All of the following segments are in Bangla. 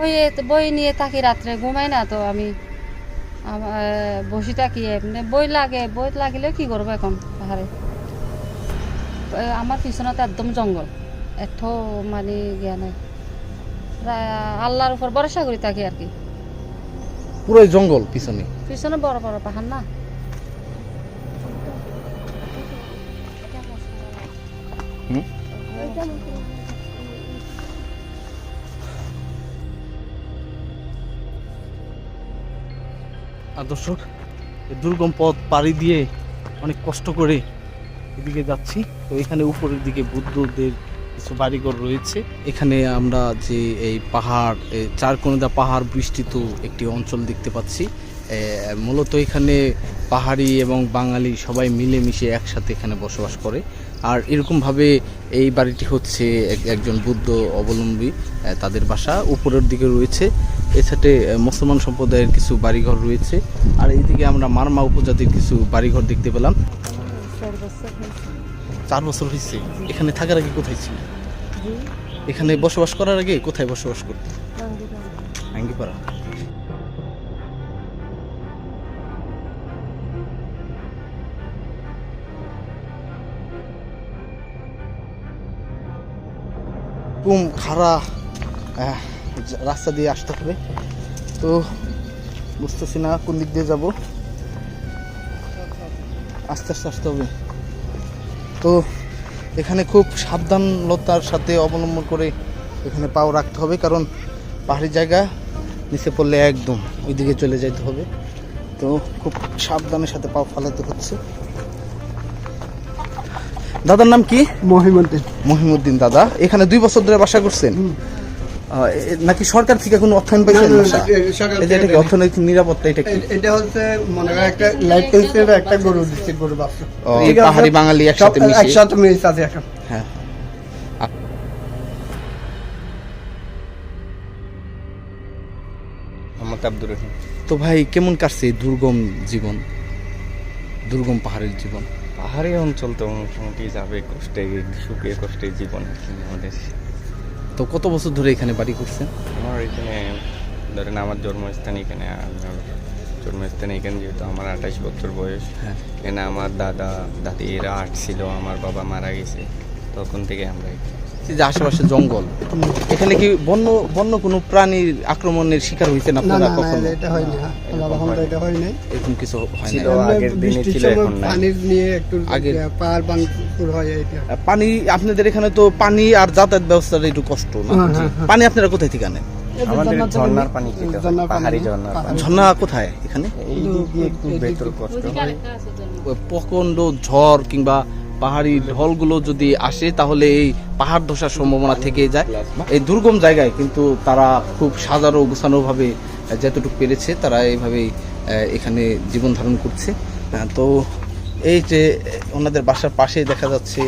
বই বই নিয়ে থাকি রাত্রে ঘুমাই না তো আমি বসে থাকি এমনি বই লাগে বই লাগিলে কি করব এখন পাহাড়ে? আমার পিছনে একদম জঙ্গল এত মানে জ্ঞান নাই। আল্লাহর উপর ভরসা করি থাকি আর কি। পুরোই জঙ্গল পিছনে? পিছনে বড় বড় পাহাড় না। হুম? আর দর্শক দুর্গম পথ পাড়ি দিয়ে অনেক কষ্ট করে এদিকে যাচ্ছি। তো এখানে উপরের দিকে বুদ্ধদের কিছু বাড়িঘর রয়েছে। এখানে আমরা যে এই পাহাড় এ, চারকোনাদা পাহাড় বৃষ্টিত একটি অঞ্চল দেখতে পাচ্ছি। মূলত এখানে পাহাড়ি এবং বাঙালি সবাই মিলেমিশে একসাথে এখানে বসবাস করে। আর এরকমভাবে এই বাড়িটি হচ্ছে এক- একজন বুদ্ধ অবলম্বী তাদের বাসা। উপরের দিকে রয়েছে এছাড়ে মুসলমান সম্প্রদায়ের কিছু বাড়িঘর রয়েছে। আর এইদিকে আমরা মারমা উপজাতির কিছু বাড়িঘর দেখতে পেলাম। চার বছর হয়েছে। এখানে থাকার আগে কোথায় ছিল? এখানে বসবাস করার আগে কোথায় বসবাস করতে? আঙ্গিপাড়া কুম যা- রাস্তা দিয়ে আসতে হবে। তো বুঝতেছি না কোন দিক দিয়ে যাব। আস্তে আস্তে আসতে হবে। তো এখানে খুব সাবধানতার সাথে অবলম্বন করে এখানে পাও রাখতে হবে কারণ পাহাড়ি জায়গা নিচে পড়লে একদম ওইদিকে চলে যেতে হবে। তো খুব সাবধানের সাথে পাও ফালাতে হচ্ছে। দাদার নাম কি? মহিমুদ্দিন। মহিমুদ্দিন দাদা। এখানে দুই বছর ধরে বাসা করছেন? নাকি সরকার থেকে কোনো অর্থায়ন পাইছেন? যে এটা কি অর্থনৈতিক নিরাপত্তা এটা কি? এটা হচ্ছে মনে করেন একটা লাইফ পেন্সিল একটা গরু দিচ্ছে গরু বাচ্চা পাহাড়ি বাঙালি একসাথে মিশে। একসাথে মিশে আছে এখন। হ্যাঁ। মোহাম্মদ আব্দুর রহিম। তো ভাই কেমন কাটছে দুর্গম জীবন? দুর্গম পাহাড়ের জীবন? পাহাড়ি অঞ্চল তো মোটামুটি যাবে কষ্টে সুখে কষ্টে জীবন আমাদের। তো কত বছর ধরে এখানে বাড়ি করছেন? আমার এখানে ধরেন আমার জন্মস্থান এখানে আমার জন্মস্থান এখানে যেহেতু আমার আঠাশ বছর বয়স। হ্যাঁ। এখানে আমার দাদা দাদি এরা আট ছিল আমার বাবা মারা গেছে। তখন থেকে আমরা এখানে। এই যে আশেপাশে জঙ্গল। এখানে কি বন্য বন্য কোনো প্রাণীর আক্রমণের শিকার হয়েছেন না আপনারা না না কখনো? এটা হয়নি হ্যাঁ আল্লাহ রহমত এটা হয় নাই এরকম কিছু হয় না আগের দিনে ছিল, এখন নাই। পানির নিয়ে একটু আগের- পাহাড় ভাঙচুর হয় এটা পানি আপনাদের এখানে তো পানি আর যাতায়াত ব্যবস্থাটা একটু কষ্ট না? হ্যাঁ, হ্যাঁ, হ্যাঁ। পানি আপনারা কোথায় থেকে আনেন? আমাদের ঝর্ণার পানি খেতে হয়, ঝর্ণার পানি, পাহাড়ি ঝর্ণার ঝর্ণা কোথায় এখানে? এই দিক দিয়ে একটু কষ্ট হয়। প্রচণ্ড ঝড় কিংবা পাহাড়ি ঢলগুলো যদি আসে, তাহলে এই পাহাড় ধসার সম্ভাবনা থেকে যায়। এই দুর্গম জায়গায় কিন্তু তারা খুব সাজানো গোছানো ভাবে যতটুকু পেরেছে, তারা এইভাবেই এখানে জীবন ধারণ করছে। তো এই যে ওনাদের বাসার পাশেই দেখা যাচ্ছে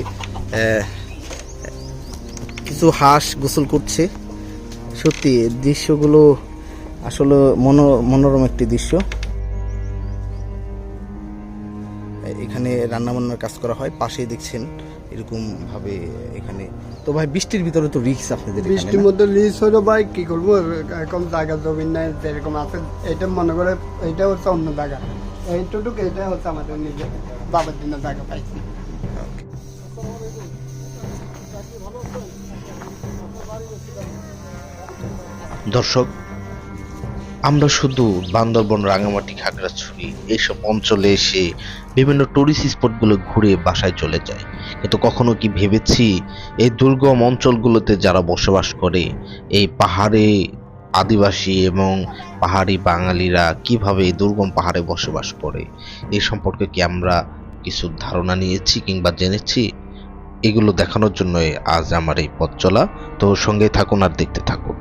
কিছু হাঁস গোসল করছে। সত্যি দৃশ্যগুলো আসলে মনো, মনোরম একটি দৃশ্য। এখানে রান্নাবান্নার কাজ করা হয় পাশেই দেখছেন এরকম ভাবে এখানে। তো ভাই বৃষ্টির ভিতরে তো রিক্স আপনাদের এখানে বৃষ্টির মধ্যে রিক্স হলো ভাই কি করব? এরকম জায়গা জমিন নাই যেরকম আছে এটা মনে করে এটা হচ্ছে অন্য জায়গা। এইটুকু এটা হচ্ছে আমাদের নিজের বাবার জন্য জায়গা পাইছি। দর্শক আমরা শুধু বান্দরবন রাঙামাটি খাগড়াছড়ি এইসব অঞ্চলে এসে বিভিন্ন টুরিস্ট স্পটগুলো ঘুরে বাসায় চলে যায় কিন্তু কখনো কি ভেবেছি এই দুর্গম অঞ্চলগুলোতে যারা বসবাস করে, এই পাহাড়ে আদিবাসী এবং পাহাড়ি বাঙালিরা কীভাবে এই দুর্গম পাহাড়ে বসবাস করে এই সম্পর্কে কি আমরা কিছু ধারণা নিয়েছি কিংবা জেনেছি? এগুলো দেখানোর জন্যই আজ আমার এই পথ চলা। তো সঙ্গে থাকুন আর দেখতে থাকুন।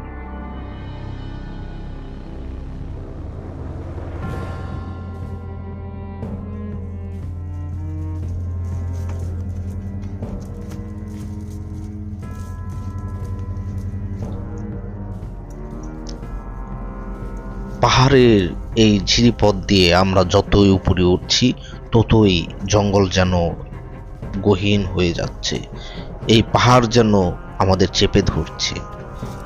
পাহাড়ের এই ঝিরিপথ দিয়ে আমরা যতই উপরে উঠছি, ততই জঙ্গল যেন গহীন হয়ে যাচ্ছে। এই পাহাড় যেন আমাদের চেপে ধরছে।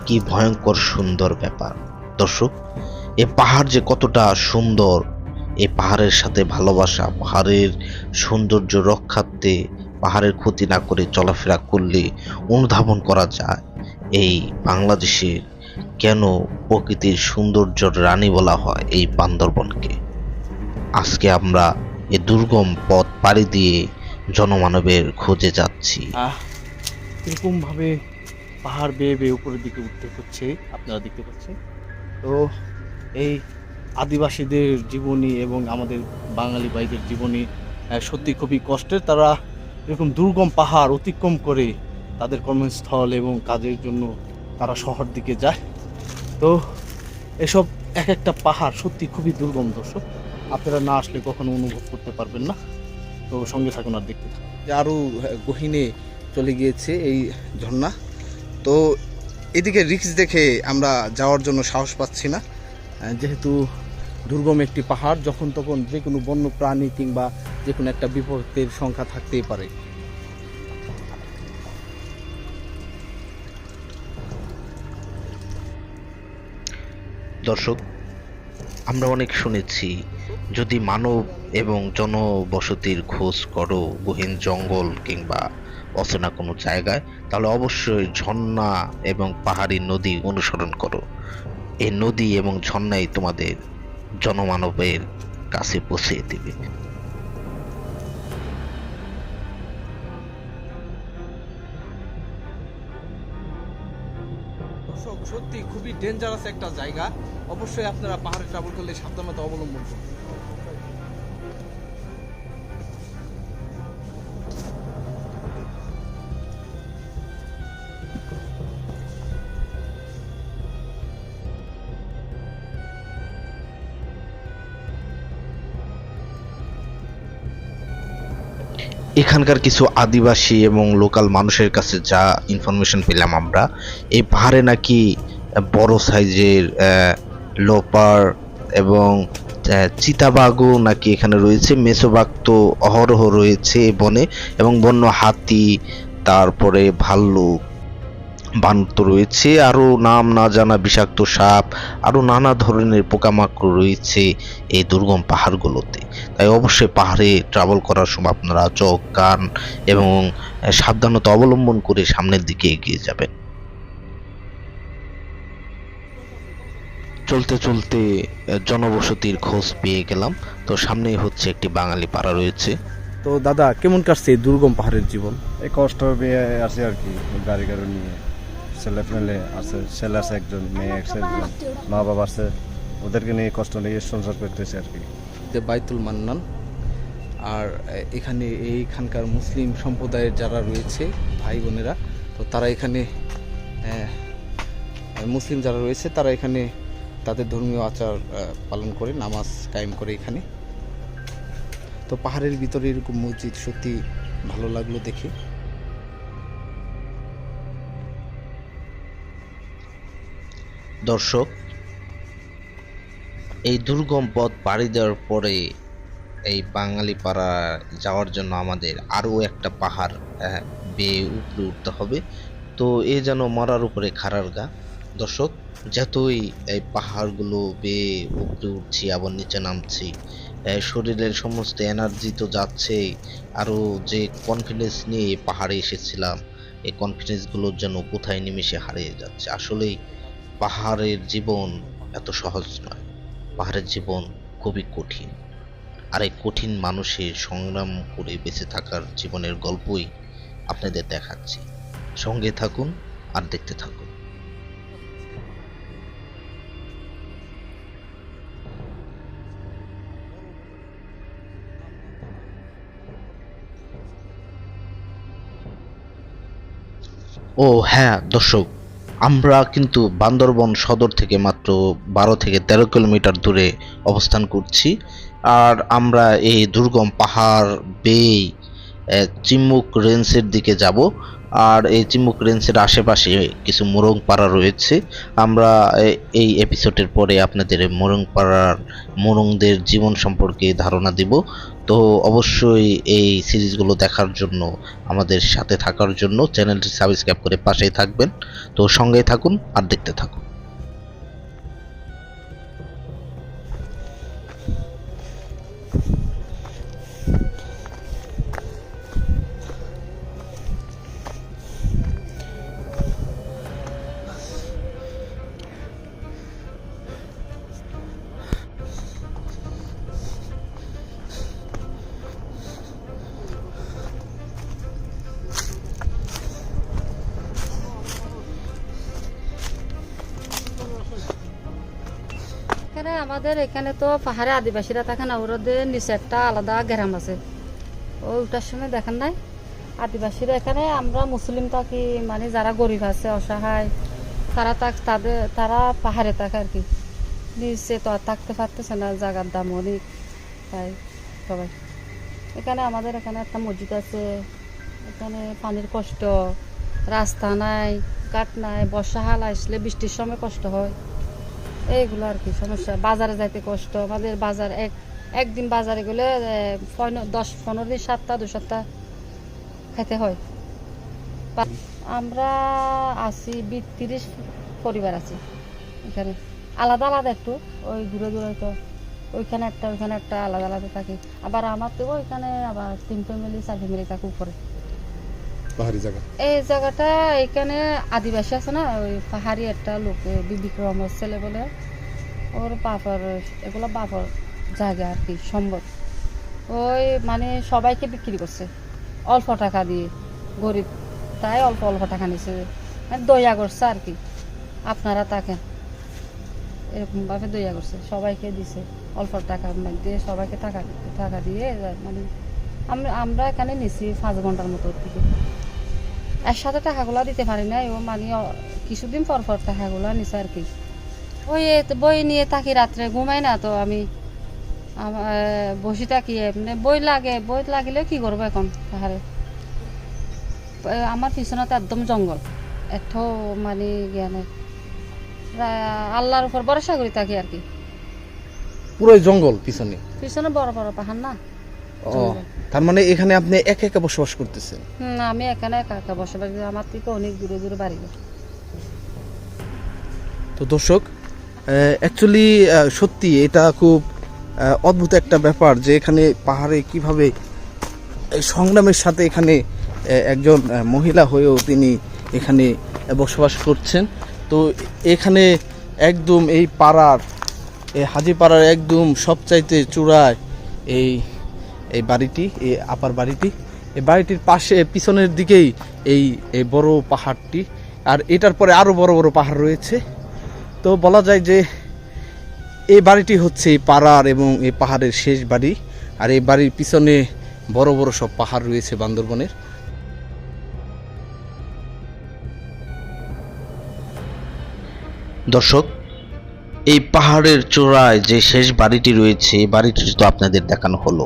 কি ভয়ঙ্কর সুন্দর ব্যাপার। দর্শক, এ পাহাড় যে কতটা সুন্দর এই পাহাড়ের সাথে ভালোবাসা, পাহাড়ের সৌন্দর্য রক্ষার্থে পাহাড়ের ক্ষতি না করে চলাফেরা করলে অনুধাবন করা যায়। এই বাংলাদেশের কেন প্রকৃতির সৌন্দর্যর রানী বলা হয় এই বান্দরবনকে? আজকে আমরা এই দুর্গম পথ পাড়ি দিয়ে জনমানবের খোঁজে যাচ্ছি। এরকমভাবে পাহাড় বেয়ে বেয়ে উপরের দিকে উঠতে হচ্ছে? আপনারা দেখতে পাচ্ছেন? তো এই আদিবাসীদের জীবনী এবং আমাদের বাঙালি ভাইদের জীবনী সত্যি খুবই কষ্টের। তারা এরকম দুর্গম পাহাড় অতিক্রম করে তাদের কর্মস্থল এবং কাজের জন্য তারা শহর দিকে যায়। তো এসব এক একটা পাহাড় সত্যি খুবই দুর্গম দর্শক। আপনারা না আসলে কখনো অনুভব করতে পারবেন না। তো সঙ্গে থাকুন আর দেখতে থাকুন। আরও গহিনে চলে গিয়েছে এই ঝর্ণা। তো এদিকে রিক্স দেখে আমরা যাওয়ার জন্য সাহস পাচ্ছি না। যেহেতু দুর্গম একটি পাহাড়, যখন তখন যে কোনো বন্য প্রাণী কিংবা যে কোনো একটা বিপদের সংখ্যা থাকতেই পারে। দর্শক, আমরা অনেক শুনেছি, যদি মানব এবং জনবসতির খোঁজ করো গহীন জঙ্গল কিংবা অচেনা কোনো জায়গায়, তাহলে অবশ্যই ঝর্ণা এবং পাহাড়ি নদী অনুসরণ করো। এই নদী এবং ঝর্ণাই তোমাদের জনমানবের কাছে পৌঁছে দেবে। সত্যি খুবই ডেঞ্জারাস একটা জায়গা। অবশ্যই আপনারা পাহাড়ে ট্রাভেল করলে সাবধানতা অবলম্বন করুন। এখানকার কিছু আদিবাসী এবং লোকাল মানুষের কাছে যা ইনফরমেশন পেলাম আমরা, এই পাহাড়ে নাকি বড় সাইজের লোপার এবং চিতাবাঘও নাকি এখানে রয়েছে, মেসোবাঘ তো অহরহ রয়েছে বনে এবং বন্য হাতি, তারপরে ভাল্লুক বানর তো রয়েছে আরও নাম না জানা বিষাক্ত সাপ আরও নানা ধরনের পোকামাকড় রয়েছে এই দুর্গম পাহাড়গুলোতে। তাই অবশ্যই পাহাড়ে ট্রাভেল করার সময় আপনারা চোখ কান এবং সাবধানতা অবলম্বন করে সামনের দিকে এগিয়ে যাবেন। চলতে চলতে জনবসতির খোঁজ পেয়ে গেলাম। তো সামনেই হচ্ছে একটি বাঙালি পাড়া রয়েছে। তো দাদা কেমন কাটছে এই দুর্গম পাহাড়ের জীবন? এই কষ্ট পেয়ে আছে আর কি গাড়ি গাড়ি নিয়ে। ছেলে ফেলে আছে, ছেলে আছে একজন, মেয়ে আছে একজন মা বাবা আছে, ওদেরকে নিয়ে কষ্ট নিয়ে সংসার করতেছে আর কি। বাইতুল মান্নান। আর এখানে এইখানকার মুসলিম সম্প্রদায়ের যারা রয়েছে, ভাই বোনেরা, তো তারা এখানে মুসলিম যারা রয়েছে, তারা এখানে তাদের ধর্মীয় আচার পালন করে, নামাজ কায়েম করে এখানে। তো পাহাড়ের ভিতরে এরকম মসজিদ সত্যি ভালো লাগল দেখে। দর্শক, এই দুর্গম পথ পাড়ি দেওয়ার পরে এই বাঙালি পাড়া যাওয়ার জন্য আমাদের আরও একটা পাহাড় বেয়ে উপরে উঠতে হবে। তো এ যেন মরার উপরে খাড়ার গা। দর্শক, যতই এই পাহাড়গুলো বেয়ে উপরে উঠছি, আবার নিচে নামছি শরীরের সমস্ত এনার্জি তো যাচ্ছেই আরও যে কনফিডেন্স নিয়ে পাহাড়ে এসেছিলাম, এই কনফিডেন্সগুলোর যেন কোথায় নিমিশে হারিয়ে যাচ্ছে। আসলেই পাহাড়ের জীবন এত সহজ নয়। পাহাড়ের জীবন খুবই কঠিন। আর এই কঠিন মানুষের সংগ্রাম করে বেঁচে থাকার জীবনের গল্পই আপনাদের দেখাচ্ছি। সঙ্গে থাকুন আর দেখতে থাকুন। ও হ্যাঁ দর্শক আমরা কিন্তু বান্দরবন সদর থেকে মাত্র বারো থেকে তেরো কিলোমিটার দূরে অবস্থান করছি। আর আমরা এই দুর্গম পাহাড়, বেই চিম্মুক রেঞ্জের দিকে যাব। আর এই চিম্বুক রেঞ্জের আশেপাশে কিছু মোরং পাড়া রয়েছে। আমরা এই এপিসোডের পরে আপনাদের মোরং পাড়ার মোরংদের জীবন সম্পর্কে ধারণা দিব। তো অবশ্যই এই সিরিজগুলো দেখার জন্য, আমাদের সাথে থাকার জন্য চ্যানেলটি সাবস্ক্রাইব করে পাশেই থাকবেন। তো সঙ্গেই থাকুন আর দেখতে থাকুন। এখানে আমাদের এখানে তো পাহাড়ে আদিবাসীরা থাকে না ওদের নিচে একটা আলাদা গ্রাম আছে। ওই ওটার সময় দেখেন নাই? আদিবাসীরা এখানে, আমরা মুসলিম থাকি মানে যারা গরিব আছে, অসহায়, তারা থাক তাদের তারা পাহাড়ে থাকে আর কি। নিচে তো আর থাকতে পারতেছে না জায়গার দাম অনেক, তাই সবাই। এখানে আমাদের এখানে একটা মসজিদ আছে, এখানে পানির কষ্ট, রাস্তা নাই কাঠ নাই, বর্ষা হাল আসলে বৃষ্টির সময় কষ্ট হয়। এইগুলো আর কি সমস্যা। বাজারে যাইতে কষ্ট। আমাদের বাজার এক, একদিন বাজারে গেলে দশ, পনেরো দিন, সাতটা, দু সপ্তাহ খেতে হয়। আমরা আছি বিশ তিরিশ পরিবার আছি এখানে। আলাদা আলাদা একটু। ওই দূরে দূরে তো ওইখানে একটা ওইখানে একটা আলাদা আলাদা থাকি। আবার আমার তো ওইখানে আবার তিন ফ্যামিলি চার ফ্যামিলি থাকে উপরে। পাহাড়ি জায়গা? এই জায়গাটা এখানে আদিবাসী আছে না, ওই পাহাড়ি একটা লোক বিক্রমের ছেলে বলে। ওর বাপর, এগুলো বাপর জায়গা আর কি সম্ভব ওই মানে সবাইকে বিক্রি করছে, অল্প টাকা দিয়ে। গরিব, তাই অল্প অল্প টাকা নিছে। মানে দয়া করছে আর কি, আপনারা তাকে। এরকমভাবে দয়া করছে, সবাইকে দিছে, অল্প টাকা দিয়ে সবাইকে টাকা টাকা দিয়ে মানে আমরা এখানে নিছি পাঁচ ঘণ্টার মতো থেকে একসাথে টাকাগুলো দিতে পারি না ও মানে কিছুদিন পর পর টাকাগুলো নিছে আর কি। ওই বই নিয়ে থাকি রাত্রে ঘুমাই না তো আমি। বসে থাকি এমনি বই লাগে বই লাগিলে কি করব এখন পাহাড়ে আমার পিছনে একদম জঙ্গল এত মানে জ্ঞানে। আল্লাহর উপর ভরসা করি থাকি আর কি। পুরোই জঙ্গল পিছনে। পিছনে বড় বড় পাহাড় না? ও তার মানে এখানে আপনি একা একা বসবাস করতেছেন? হুম, আমি এখানে একা একা বসবাস করি। আমার থেকে অনেক দূরে দূরে বাড়ি। তো দর্শক অ্যাকচুয়ালি সত্যি এটা খুব অদ্ভুত একটা ব্যাপার যে এখানে পাহাড়ে কীভাবে সংগ্রামের সাথে এখানে একজন মহিলা হয়েও তিনি এখানে বসবাস করছেন। তো এখানে একদম এই পাড়ার এই হাজিপাড়ার একদম সবচাইতে চূড়ায় এই এই বাড়িটি, এই আপার বাড়িটি। এই বাড়িটির পাশে, পিছনের দিকেই এই এই বড় পাহাড়টি। আর এটার পরে আরও বড় বড় পাহাড় রয়েছে। তো বলা যায় যে, এই বাড়িটি হচ্ছে এই পাড়ার এবং এই পাহাড়ের শেষ বাড়ি। আর এই বাড়ির পিছনে বড় বড় সব পাহাড় রয়েছে বান্দরবনের। দর্শক, এই পাহাড়ের চূড়ায় যে শেষ বাড়িটি রয়েছে, এই বাড়িটি তো আপনাদের দেখানো হলো।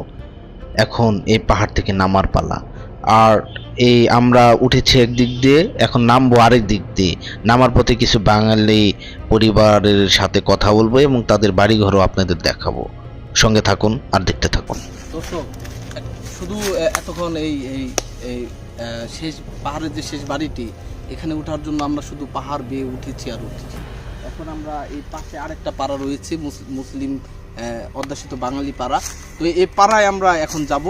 এখন এই পাহাড় থেকে নামার পালা। আর এই আমরা উঠেছি একদিক দিয়ে, এখন নামবো আরেক দিক দিয়ে। নামার পথে কিছু বাঙালি পরিবারের সাথে কথা বলব এবং তাদের বাড়িঘরও আপনাদের দেখাবো। সঙ্গে থাকুন আর দেখতে থাকুন। দর্শক, শুধু এতক্ষণ এই এই শেষ পাহাড়ের যে শেষ বাড়িটি, এখানে ওঠার জন্য আমরা শুধু পাহাড় বেয়ে উঠেছি আর উঠেছি। এখন আমরা এই পাশে আরেকটা পাড়া রয়েছে, মুস- মুসলিম অধ্যাসিত বাঙালি পাড়া। তো এই পাড়ায় আমরা এখন যাব,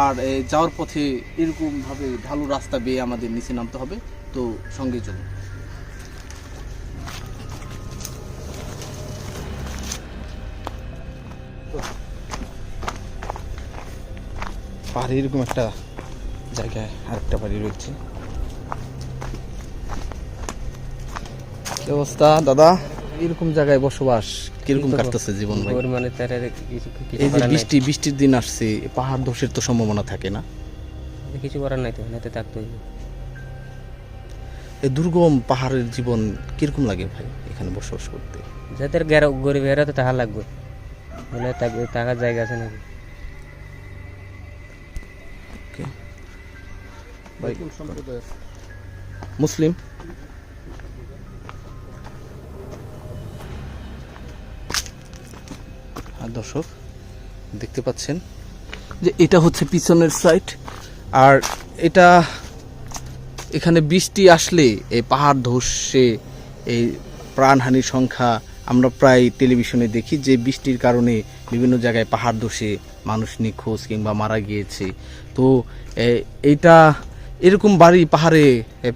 আর যাওয়ার পথে এরকমভাবে ঢালু রাস্তা বেয়ে আমাদের নিচে নামতে হবে। তো সঙ্গে চলুন। পাহাড়ে এরকম একটা জায়গায় আরেকটা বাড়ি রয়েছে। অবস্থা, দাদা? এরকম জায়গায় বসবাস কীরকম কাটতেছে জীবন ভাই? মানে এই যে বৃষ্টি বৃষ্টির দিন আসছে পাহাড় ধসের তো সম্ভাবনা থাকে না? কিছু করার নাই তো নাতে থাকতে হইবে। এই দুর্গম পাহাড়ের জীবন কীরকম লাগে ভাই এখানে বসবাস করতে? যাদের গের গরিব এরা তো টাকা লাগবে। থাক- থাকার জায়গা আছে নাকি? ভাই কোন সম্প্রদায়ের। মুসলিম? দর্শক দেখতে পাচ্ছেন যে এটা হচ্ছে পিছনের সাইড আর এটা এখানে বৃষ্টি আসলে এই পাহাড় ধসে এই প্রাণহানির সংখ্যা আমরা প্রায় টেলিভিশনে দেখি যে বৃষ্টির কারণে বিভিন্ন জায়গায় পাহাড় ধসে মানুষ নিখোঁজ কিংবা মারা গিয়েছে। তো এইটা এরকম বাড়ি পাহাড়ে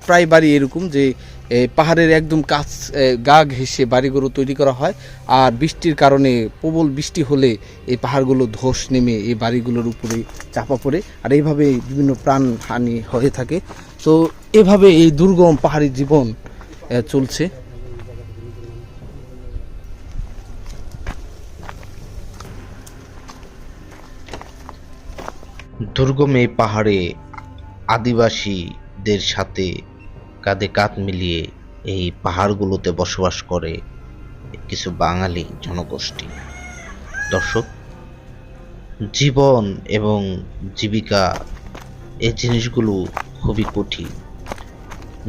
প্রায় বাড়ি এরকম যে পাহাড়ের একদম কাছ গা ঘেঁষে বাড়িগুলো তৈরি করা হয়। আর বৃষ্টির কারণে প্রবল বৃষ্টি হলে এই পাহাড়গুলো ধস নেমে এই বাড়িগুলোর উপরে চাপা পড়ে। আর এইভাবে বিভিন্ন প্রাণহানি হয়ে থাকে। তো এভাবে এই দুর্গম পাহাড়ি জীবন চলছে। দুর্গম এই পাহাড়ে আদিবাসীদের সাথে কাঁধে কাঁধ মিলিয়ে এই পাহাড়গুলোতে বসবাস করে কিছু বাঙালি জনগোষ্ঠী। দর্শক, জীবন এবং জীবিকা এই জিনিসগুলো খুবই কঠিন।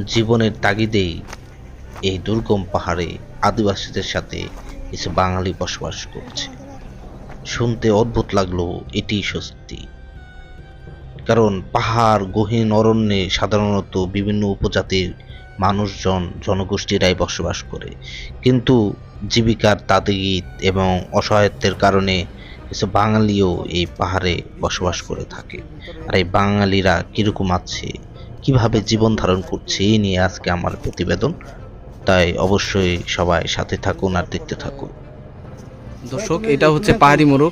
জীবনের তাগিদেই এই দুর্গম পাহাড়ে আদিবাসীদের সাথে কিছু বাঙালি বসবাস করছে। শুনতে অদ্ভুত লাগলেও এটিই সত্যি। কারণ পাহাড়, গহীন অরণ্যে সাধারণত বিভিন্ন উপজাতির মানুষজন, জনগোষ্ঠীরাই বসবাস করে। কিন্তু জীবিকার তাগিদ এবং অসহায়ত্বের কারণে কিছু বাঙালিও এই পাহাড়ে বসবাস করে থাকে। আর এই বাঙালিরা কীরকম আছে? কীভাবে জীবন ধারণ করছে? এই নিয়ে আজকে আমার প্রতিবেদন। তাই অবশ্যই সবাই সাথে থাকুন আর দেখতে থাকুন। দর্শক, এটা হচ্ছে পাহাড়ি মোরগ।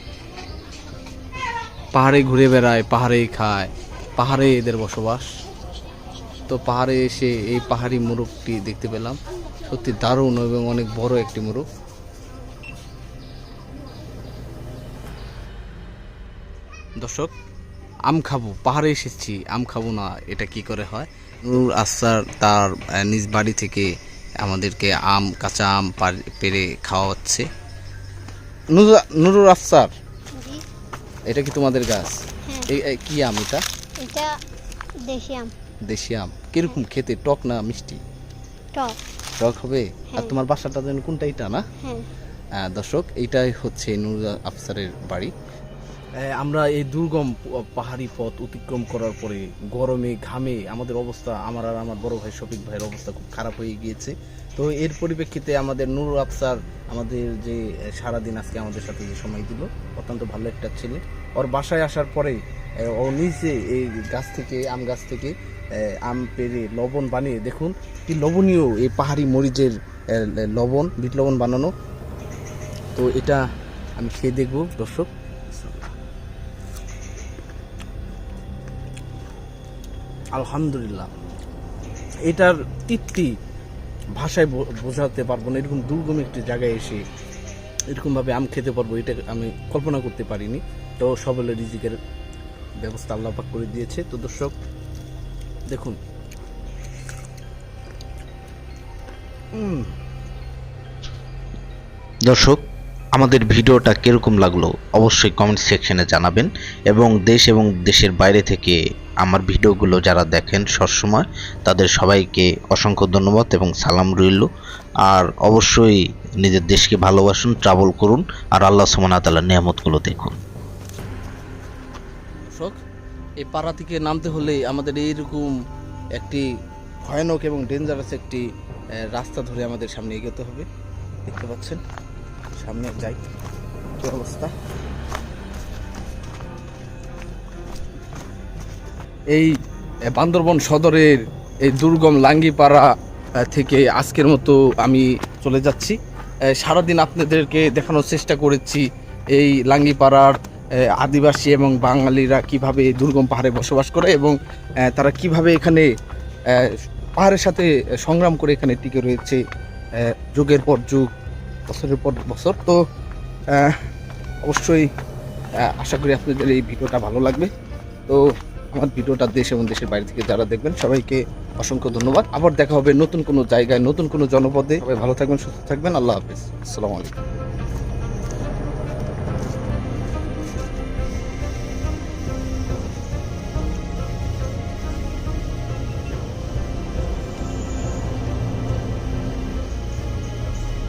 পাহাড়ে ঘুরে বেড়ায়, পাহাড়ে খায়, পাহাড়ে এদের বসবাস। তো পাহাড়ে এসে এই পাহাড়ি মোরগটি দেখতে পেলাম। সত্যি দারুণ এবং অনেক বড় একটি মোরগ। দর্শক, আম খাব, পাহাড়ে এসেছি, আম খাব না, এটা কি করে হয়? নুরুল আসার তার নিজ বাড়ি থেকে আমাদেরকে আম, কাঁচা আম পার- খাওয়াচ্ছে। নুরুল আফসার এটা কি তোমাদের গাছ? এই কি আম এটা? এটা দেশি আম। দেশি আম। কীরকম খেতে? টক না মিষ্টি? টক। টক হবে? আর হ্যাঁ। তোমার বাসাটা যেন কোনটা এটা না? হ্যাঁ। দর্শক এইটাই হচ্ছে নুরুল আফসারের বাড়ি। আমরা এই দুর্গম পাহাড়ি পথ অতিক্রম করার পরে, গরমে, ঘামে, আমাদের অবস্থা, আমার আর আমার বড় ভাই শফিক ভাইয়ের অবস্থা খুব খারাপ হয়ে গিয়েছে। তো এর পরিপ্রেক্ষিতে আমাদের নুরুল আফসার আমাদের যে সারাদিন আজকে আমাদের সাথে যে সময় দিল, অত্যন্ত ভালো একটা ছেলে। ওর বাসায় আসার পরে ও নিজে এই গাছ থেকে, আম গাছ থেকে আম পেরে লবণ বানিয়ে, দেখুন কি লবণীয় এই পাহাড়ি মরিচের লবণ, বিট লবণ বানানো। তো এটা আমি খেয়ে দেখব, দর্শক। আলহামদুলিল্লাহ। এটার তৃপ্তি ভাষায় বোঝাতে পারব না, এরকম দুর্গম একটি জায়গায় এসে এরকমভাবে আম খেতে পারব, এটা আমি কল্পনা করতে পারিনি। তো সবলে রিজিকের ব্যবস্থা আল্লাহ পাক করে দিয়েছে। তো দর্শক, দেখুন। দর্শক, আমাদের ভিডিওটা কীরকম লাগল অবশ্যই কমেন্ট সেকশনে জানাবেন এবং দেশ এবং দেশের বাইরে থেকে আমার ভিডিওগুলো যারা দেখেন সবসময়, তাদের সবাইকে অসংখ্য ধন্যবাদ এবং সালাম রইল। আর অবশ্যই নিজের দেশকে ভালোবাসুন ট্রাভেল করুন, আর আল্লাহ সুমনা তালার নিয়ামতগুলো দেখুন। এই পাড়া থেকে নামতে হলে আমাদের এইরকম একটি ভয়ানক এবং ডেঞ্জারাস একটি রাস্তা ধরে আমাদের সামনে এগোতে হবে। দেখতে পাচ্ছেন? সামনে যাই। কি অবস্থা? এই বান্দরবন সদরের এই দুর্গম লাঙ্গিপাড়া থেকে আজকের মতো আমি চলে যাচ্ছি। সারাদিন আপনাদেরকে দেখানোর চেষ্টা করেছি এই লাঙ্গিপাড়ার আদিবাসী এবং বাঙালিরা কীভাবে দুর্গম পাহাড়ে বসবাস করে এবং তারা কীভাবে এখানে পাহাড়ের সাথে সংগ্রাম করে এখানে টিকে রয়েছে যুগের পর যুগ, বছরের পর বছর। তো অবশ্যই আশা করি আপনাদের এই ভিডিওটা ভালো লাগবে। তো আমার ভিডিওটা দেশ এবং দেশের বাইরে থেকে যারা দেখবেন, সবাইকে অসংখ্য ধন্যবাদ। আবার দেখা হবে নতুন কোনো জায়গায়, নতুন কোনো জনপদে। সবাই ভালো থাকবেন, সুস্থ থাকবেন। আল্লাহ হাফিজ। আসসালামু আলাইকুম।